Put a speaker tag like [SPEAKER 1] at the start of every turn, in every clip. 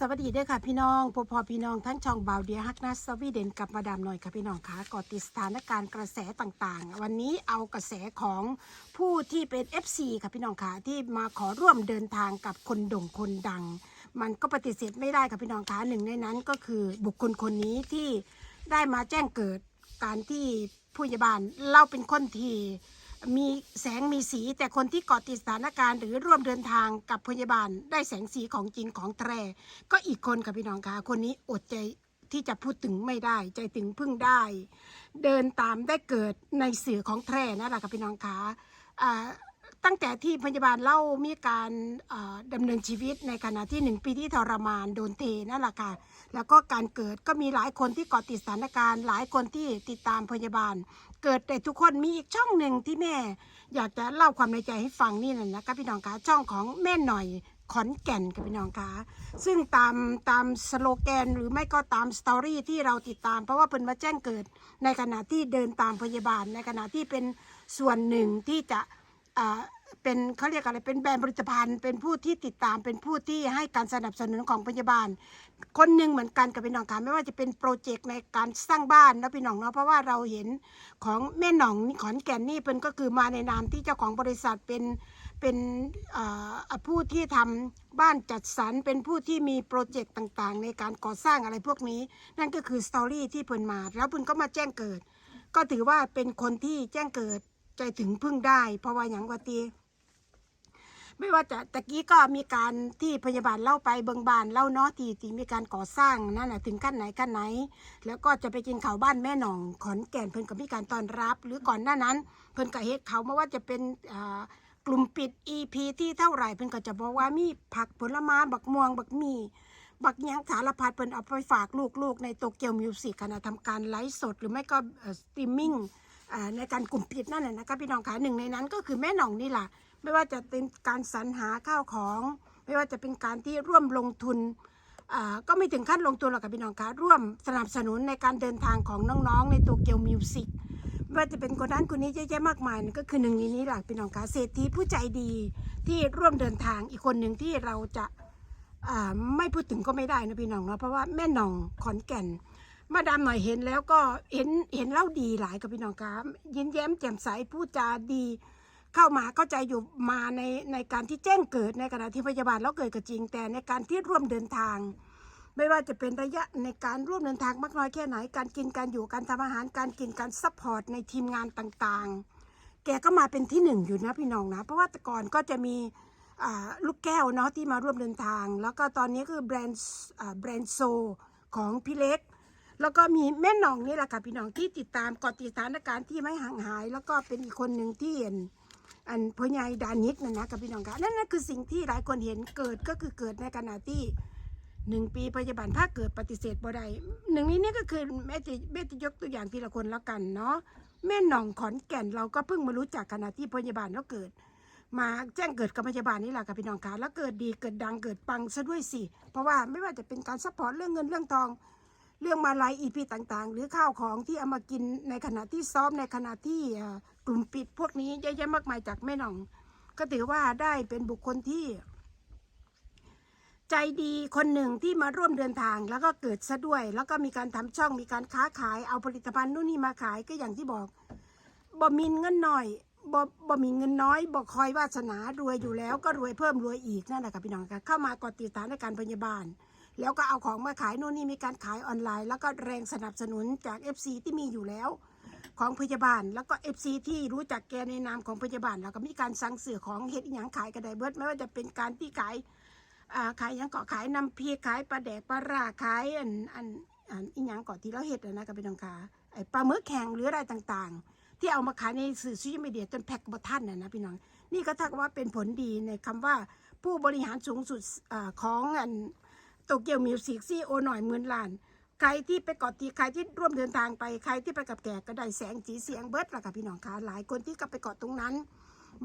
[SPEAKER 1] สวัสดีเด้วยค่ะพี่น้องพอพอพี่น้องทั้งช่องบาวเดียฮักนัสสวีเดนกับมาดามหน่อยค่ะพี่น้องคะก่อติดสถานการณ์กระแสต่างๆ วันนี้เอากระแสของผู้ที่เป็น FC ค่ะพี่น้องคะที่มาขอร่วมเดินทางกับคนโด่งคนดัง มันก็ปฏิเสธไม่ได้ค่ะพี่น้องคะหนึ่งในนั้นก็คือบุคคลคนนี้ที่ได้มาแจ้งเกิดการที่ผู้ใหญ่บ้านเล่าเป็นคนที มีแสงมีสีแต่คนที่เกาะติดสถานการณ์หรือร่วมเดินทางกับพยาบาล ได้แสงสีของจริงของแท้ก็อีกคนค่ะพี่น้องคะคนนี้อดใจที่จะพูดถึงไม่ได้ ใจถึงพึ่งได้ เดินตามได้เกิดในสื่อของแท้นั่นแหละค่ะพี่น้องคะอ่าตั้งแต่ที่พยาบาลเล่ามีการอ่าดำเนินชีวิตในขณะที่หนึ่งปีที่ทรมานโดนเทนั่นแหละค่ะแล้วก็การเกิดก็มีหลายคนที่เกาะติดสถานการณ์ หลายคนที่ติดตามพยาบาล เกิดแต่ทุกคนมีอีกช่องหนึ่งที่แม่ อยากจะเล่าความในใจให้ฟังนี่นะนะคะพี่น้องคะช่องของแม่หน่อยขอนแก่นกับพี่น้องคะซึ่งตามตามสโลแกนหรือไม่ก็ตามสตอรี่ที่เราติดตาม เพราะว่าเพิ่นมาแจ้งเกิดในขณะที่เดินตามพยาบาลในขณะที่เป็นส่วนหนึ่งที่จะอ่า เป็นเขาเรียกอะไรเป็นแบรนด์ผลิตภัณฑ์ เป็นผู้ที่ติดตามเป็นผู้ที่ให้การสนับสนุนของพยาบาล คนหนึ่งเหมือนกันกับพี่น้องคะไม่ว่าจะเป็นโปรเจกต์ในการสร้างบ้านนะพี่น้องเนาะเพราะว่าเราเห็นของแม่หน่องขอนแก่นนี่เพิ่นก็คือมาในนามที่เจ้าของบริษัทเป็นเป็นผู้ที่ทำบ้านจัดสรรเป็นผู้ที่มีโปรเจกต์ต่างๆ ในการก่อสร้างอะไรพวกนี้ นั่นก็คือสตอรี่ที่เพิ่นมา แล้วเพิ่นก็มาแจ้งเกิด ก็ถือว่าเป็นคนที่แจ้งเกิดใจถึงพึ่งได้ เพราะว่าอย่างว่าตี ไม่ว่าจะตะกี้ก็มีการที่พยาบาลเล่าไปเบิงบานเล่าเนาะที่ที่มีการก่อสร้างนั่นแหละถึงขั้นไหนขั้นไหน แล้วก็จะไปกินข้าวบ้านแม่หนองขอนแก่นเพิ่นก็มีการต้อนรับ หรือก่อนหน้านั้น เพิ่นก็เฮ็ดเขามาว่าจะเป็นอ่ากลุ่มปิด EP ที่เท่าไหร่เพิ่นก็จะบอกว่ามีผักผลไม้บักม่วงบักมีบักยังสารพัดเพิ่นเอาไปฝากลูกๆ ในโตเกียวมิวสิกขณะทำการไลฟ์สดหรือไม่ก็สตรีมมิ่ง ในการกลุ่มปิดนั่นแหละนะคะพี่น้องคะหนึ่งในนั้นก็คือแม่หน่องนี่แหละไม่ว่าจะเป็นการสรรหาข้าวของ ไม่ว่าจะเป็นการที่ร่วมลงทุนก็ไม่ถึงขั้นลงทุนหรอกค่ะพี่น้องคะร่วมสนับสนุนในการเดินทางของน้องๆ ในตัวเกียวมิวสิกไม่ว่าจะเป็นคนนั้นคนนี้เยอะแยะมากมายก็คือหนึ่งในนี้แหละพี่น้องคะเศรษฐีผู้ใจดีที่ร่วมเดินทางอีกคนหนึ่งที่เราจะไม่พูดถึงก็ไม่ได้นะพี่น้องเนาะเพราะว่าแม่หน่องขอนแก่น มาดามหน่อยเห็นแล้วก็เห็นเห็นเล่าดีหลายกับพี่น้องครับยิ้มแย้มแจ่มใสพูดจาดี เข้ามาเข้าใจอยู่มาในในการที่แจ้งเกิดในขณะที่พยาบาลแล้วเกิดก็จริง แต่ในการที่ร่วมเดินทาง ไม่ว่าจะเป็นระยะในการร่วมเดินทางมากน้อยแค่ไหน การกินการอยู่การทำอาหารการกินการซัพพอร์ตในทีมงานต่างๆ แกก็มาเป็นที่หนึ่งอยู่นะพี่น้องนะ เพราะว่าแต่ก่อนก็จะมีลูกแก้วเนาะที่มาร่วมเดินทาง แล้วก็ตอนนี้คือแบรนด์แบรนด์โซของพี่เล็ก แล้วก็มีแม่น่องนี่แหละค่ะพี่น้องที่ติดตามกาะติดสถานการณ์ที่ไม่ห่างหาย แล้วก็เป็นอีกคนหนึ่งที่เห็นอันพ่อใหญ่ดานิกนั่นนะกับพี่น้องค่ะนั่นนั่นคือสิ่งที่หลายคนเห็นเกิดก็คือเกิดในขณะที่หนึ่งปีพยาบาลภาคเกิดปฏิเสธบ่ได้หนึ่งนี้นี่ก็คือแม่จะแม่จะยกตัวอย่างทีละคนแล้วกันเนาะแม่หน่องขอนแก่นเราก็เพิ่งมารู้จักขณะที่พยาบาลเราเกิด มาแจ้งเกิดกับพยาบาลนี่แหละค่ะพี่น้องค่ะแล้วเกิดดีเกิดดังเกิดปังซะด้วยสิเพราะว่าไม่ว่าจะเป็นการซัพพอร์ตเรื่องเงินเรื่องทอง เรื่องมาลายอีพีต่างๆ หรือข้าวของที่เอามากินในขณะที่ซ้อมในขณะที่กลุ่มปิดพวกนี้เยอะแยะมากมายจากแม่หน่อง ก็ถือว่าได้เป็นบุคคลที่ ใจดีคนหนึ่งที่มาร่วมเดินทาง แล้วก็เกิดซะด้วย แล้วก็มีการทำช่องมีการค้าขายเอาผลิตภัณฑ์นู่นนี่มาขายก็อย่างที่บอกบ่มีเงินหน่อยบ่บ่มีเงินน้อยบ่คอยวาสนารวยอยู่แล้วก็รวยเพิ่มรวยอีกนั่นแหละค่ะพี่น้องค่ะเข้ามากดติดตามในการพยาบาล แล้วก็เอาของมาขายโน่นนี่มีการขายออนไลน์ แล้วก็แรงสนับสนุนจาก FC ที่มีอยู่แล้ว ของพยาบาล แล้วก็ FC ที่รู้จักแกในนามของพยาบาล แล้วก็มีการสั่งเสือของเฮ็ดอหย่างขายกระไดเบิดไม่ว่าจะเป็นการที่ขายขายหยังเกาะขายน้ำพริขายปลาแดกปลาราขายอันอันอันอีหยังเกาะที่เราเฮ็ดนะกับพี่น้องค่ะไอปลาหมึกแข็งหรืออะไรต่างๆ ที่เอามาขายในสื่อโซเชียลมีเดียจนแพ็คบ่ทันน่ะนะพี่น้องนี่ก็ถ้าว่าเป็นผลดีในคำว่าผู้บริหารสูงสุดอของอัน โตเกียวมิวสิกซีโอหน่อยหมื่นล้าน ใครที่ไปเกาะตีใครที่ร่วมเดินทางไปใครที่ไปกับแกก็ได้แสงสีเสียงเบิร์ดละค่ะพี่น้องคะหลายคนที่ก็ไปเกาะตรงนั้น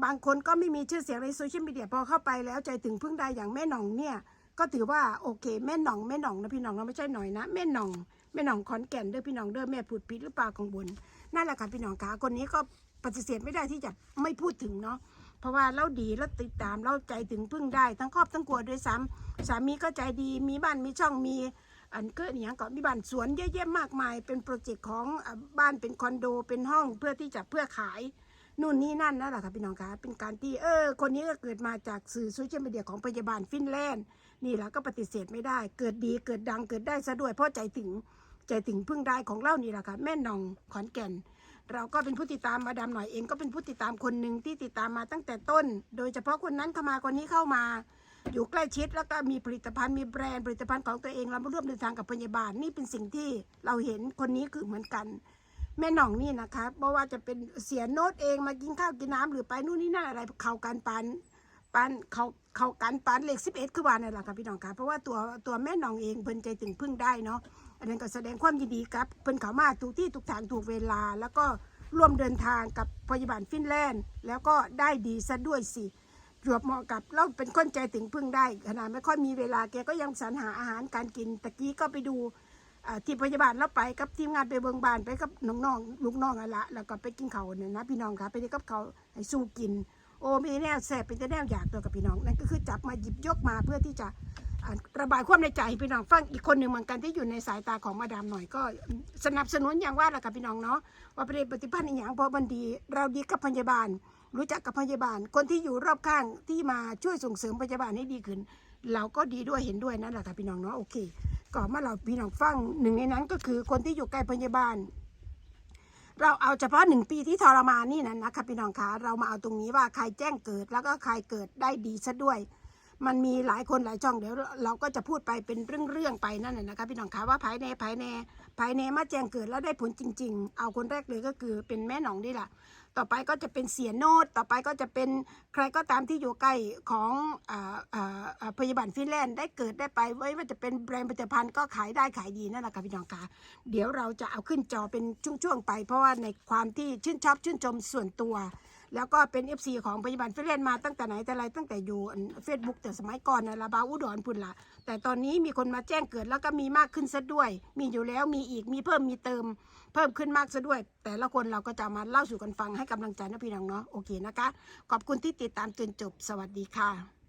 [SPEAKER 1] บางคนก็ไม่มีชื่อเสียงในโซเชียลมีเดียพอเข้าไปแล้วใจถึงพึ่งได้อย่างแม่หน่องเนี่ย ก็ถือว่าโอเคแม่หน่องแม่หน่องนะพี่น้องเราไม่ใช่หน่อยนะแม่หน่องแม่หน่องขอนแก่นเด้อพี่น้องเด้อแม่พูดผิดหรือเปล่าของบนนั่นแหละค่ะพี่น้องคะคนนี้ก็ปฏิเสธไม่ได้ที่จะไม่พูดถึงเนาะ เพราะว่าเราดีเราติดตามเราใจถึงพึ่งได้ ทั้งครอบทั้งครัวด้วยซ้ำสามีก็ใจดีมีบ้านมีช่องมีอันเกิดอย่างก็มีบ้านสวนเยอะแยะมากมาย เป็นโปรเจกต์ของบ้านเป็นคอนโดเป็นห้องเพื่อที่จะเพื่อขายนู่นนี่นั่นนั่นแหละค่ะพี่น้องคะเป็นการที่เออ คนนี้ก็เกิดมาจากสื่อโซเชียลมีเดียของพยาบาลฟินแลนด์ นี่แหละก็ปฏิเสธไม่ได้ เกิดดีเกิดดังเกิดได้ซะด้วยเพราะใจถึงใจถึงพึ่งได้ของเล่านี่แหละค่ะแม่นองขอนแก่น เราก็เป็นผู้ติดตามมาดามหน่อยเองก็เป็นผู้ติดตามคนหนึ่งที่ติดตามมาตั้งแต่ต้น โดยเฉพาะคนนั้นเข้ามาคนนี้เข้ามา อยู่ใกล้ชิดแล้วก็มีผลิตภัณฑ์มีแบรนด์ผลิตภัณฑ์ของตัวเองเรามาร่วมเดินทางกับพยาบาลนี่เป็นสิ่งที่เราเห็นคนนี้คือเหมือนกัน แม่หน่องนี่นะคะเพราะว่าจะเป็นเสียโน้ตเองมากินข้าวกินน้ำหรือไปนู่นนี่นั่นอะไรเขาการปานปานเขาเขาการปานเลขสิบเอ็ดคือวานั่นแหละค่ะพี่น้องค่ะเพราะว่าตัวตัวแม่หน่องเองเพิ่นใจถึงพึ่งได้เนาะ อันนั้นก็แสดงความยินดีครับเพิ่นเขามาถูกที่ถูกทางถูกเวลา แล้วก็ร่วมเดินทางกับพยาบาลฟินแลนด์ แล้วก็ได้ดีซะด้วยสิจวบเหมาะกับเราเป็นคนใจถึงพึ่งได้ขนาดไม่ค่อยมีเวลาแกก็ยังสรรหาอาหารการกินตะกี้ก็ไปดูที่พยาบาลเราไปกับทีมงานไปเบิงบานไปกับน้องๆลูกน้องอะละแล้วก็ไปกินเขาเนี่ยนะพี่น้องคะไปได้กับเขาให้สู้กิน โอ้มีแนวแสบเป็นแต่แนวอยากตัวกับพี่น้องนั่นก็คือจับมาหยิบยกมาเพื่อที่จะ ระบายความในใจให้พี่น้องฟังอีกคนหนึ่งเหมือนกันที่อยู่ในสายตาของมาดามหน่อยก็สนับสนุนอย่างว่าแหละค่ะพี่น้องเนาะว่าประเด็นปฏิพันธ์อีกอย่างเพราะมันดี เราดีกับพยาบาล รู้จักกับพยาบาล คนที่อยู่รอบข้างที่มาช่วยส่งเสริมพยาบาลให้ดีขึ้น เราก็ดีด้วยเห็นด้วยนั่นแหละค่ะพี่น้องเนาะโอเคก่อนมาเราพี่น้องฟังหนึ่งในนั้นก็คือคนที่อยู่ใกล้พยาบาลเราเอาเฉพาะหนึ่งปีที่ทรมานนี่นะนะคะพี่น้องคะเรามาเอาตรงนี้ว่าใครแจ้งเกิดแล้วก็ใครเกิดได้ดีซะด้วย มันมีหลายคนหลายช่องเดี๋ยวเราก็จะพูดไปเป็นเรื่องๆไปนั่นแหละนะคะพี่น้องคะว่าภายในภายในภายในมาแจ้งเกิดแล้วได้ผลจริง ๆ เอาคนแรกเลยก็คือเป็นแม่หนองนี่แหละต่อไปก็จะเป็นเสียโนดต่อไปก็จะเป็นใครก็ตามที่อยู่ใกล้ของอ่าอ่าอ่าพยาบาลฟินแลนด์ได้เกิดได้ไปไว้ว่าจะเป็นแบรนด์ผลิตภัณฑ์ก็ขายได้ขายดีนั่นแหละค่ะพี่น้องคะเดี๋ยวเราจะเอาขึ้นจอเป็นช่วงๆไป เพราะว่าในความที่ชื่นชอบชื่นชมส่วนตัว แล้วก็เป็น FC ของพยาบาลฟินแลนมาตั้งแต่ไหนแต่ไรตั้งแต่อยู่เฟซบุ๊กแต่สมัยก่อนนะระบาอุดรพุ่นละแต่ตอนนี้มีคนมาแจ้งเกิดแล้วก็มีมากขึ้นซะด้วย มีอยู่แล้วมีอีกมีเพิ่มมีเติม เพิ่มขึ้นมากซะด้วย แต่ละคนเราก็จะมาเล่าสู่กันฟังให้กำลังใจนะพี่น้องเนาะโอเคนะคะ ขอบคุณที่ติดตามจนจบสวัสดีค่ะ